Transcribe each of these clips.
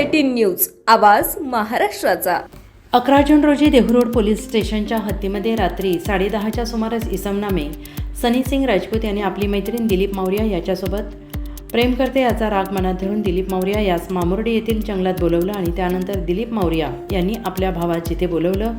Eighteen news आवाज महाराष्ट्राचा. अकरा जून रोजी देहूरोड पोलीस स्टेशनच्या हद्दीमध्ये रात्री साडेदहाच्या सुमारास इसम नामे सनी सिंग राजपूत यांनी आपली मैत्रीण दिलीप मौर्य याच्यासोबत प्रेम करते याचा राग मनात धरून दिलीप मौर्या यास मामुर्डी येथील जंगलात बोलवलं आणि त्यानंतर दिलीप मौर्य यांनी आपल्या भावात जिथे बोलवलं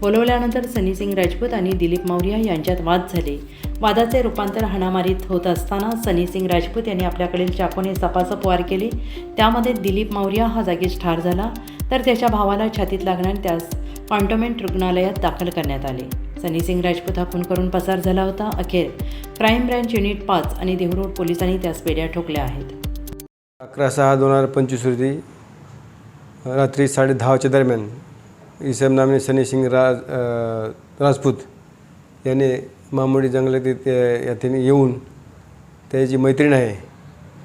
बोलवल्यानंतर सनी सिंग राजपूत आणि दिलीप मौर्या यांच्यात वाद झाले. वादाचे रूपांतर हाणामारीत होत असताना सनी सिंग राजपूत यांनी आपल्याकडील चाकूने सपासप वार केले. त्यामध्ये दिलीप मौर्या हा जागीच ठार झाला तर त्याच्या भावाला छातीत लागणार त्यास कॉन्टोमेंट रुग्णालयात दाखल करण्यात आले. सनी सिंग राजपूत हा खून करून पसार झाला होता. अखेर क्राईम ब्रँच युनिट पाच आणि देहरोड पोलिसांनी त्यास पेड्या ठोकल्या आहेत. अकरा सहा दोन हजार पंचवीस रोजी रात्री साडे दहाच्या दरम्यान इसम नामने सनी सिंग राज राजपूत याने मामुडी जंगलात इथे याथे येऊन त्याची मैत्रीण आहे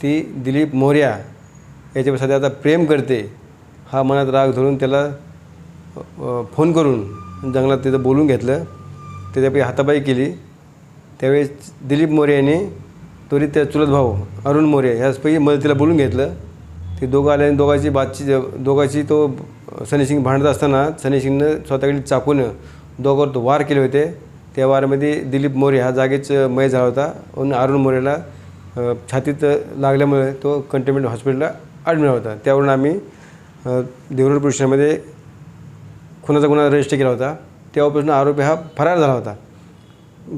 ती दिलीप मोर्या याच्यावर सध्या आता प्रेम करते. हा मनात राग धरून त्याला फोन करून जंगलात तिथं बोलून घेतलं. त्याच्यापैकी हाताबाई केली. त्यावेळेस दिलीप मोर्याने त्वरित त्या चुलत भाऊ अरुण मोर्या ह्याचपैकी मदतीला बोलून घेतलं. ते दोघं आले आणि दोघांची बातची दोघांची तो सनी सिंग भांडत असताना सनी सिंगनं स्वतःकडे चाकूनं दोघांवर तो वार केले होते. त्या वारामध्ये दिलीप मोरे हा जागेच मय झाला होता. आणि अरुण मोरेला छातीत लागल्यामुळे तो कंटेनमेंट हॉस्पिटलला ॲडमिट होता. त्यावरून आम्ही अ, देवरूड खुनाचा गुन्हा रजिस्टर केला होता. तेव्हापासून आरोपी हा फरार झाला होता.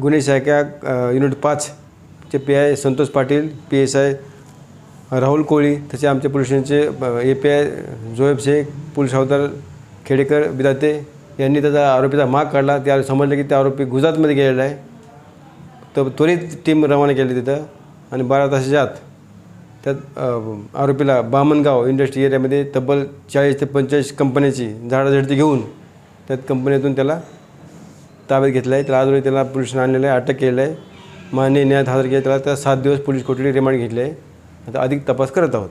गुन्हे शाखा अ, unit पाचचे P I Santosh Patil P S I Rahul Koli तसे आमचे पोलिसांचे A P I Joeb Shaikh police हवालदार खेडेकर बिदाते यांनी त्याचा आरोपीचा माग काढला. त्या समजलं की त्या आरोपी गुजरातमध्ये गेलेला आहे. तर त्वरित टीम रवाना केली तिथं आणि बारा तासाच्या आत त्यात आरोपीला बामणगाव इंडस्ट्री एरियामध्ये तब्बल चाळीस ते पंचेचाळीस कंपन्याची झाडाझडती घेऊन त्यात कंपनीतून त्याला ताब्यात घेतलं आहे त्याला आजवर त्याला पोलिसांनी आणलेलं आहे अटक केलेलं आहे. मान्य न्यायात हजर केलं त्याला त्या सात दिवस पोलीस कोठडी रिमांड घेतली आहे. आता अधिक तपास करत आहोत.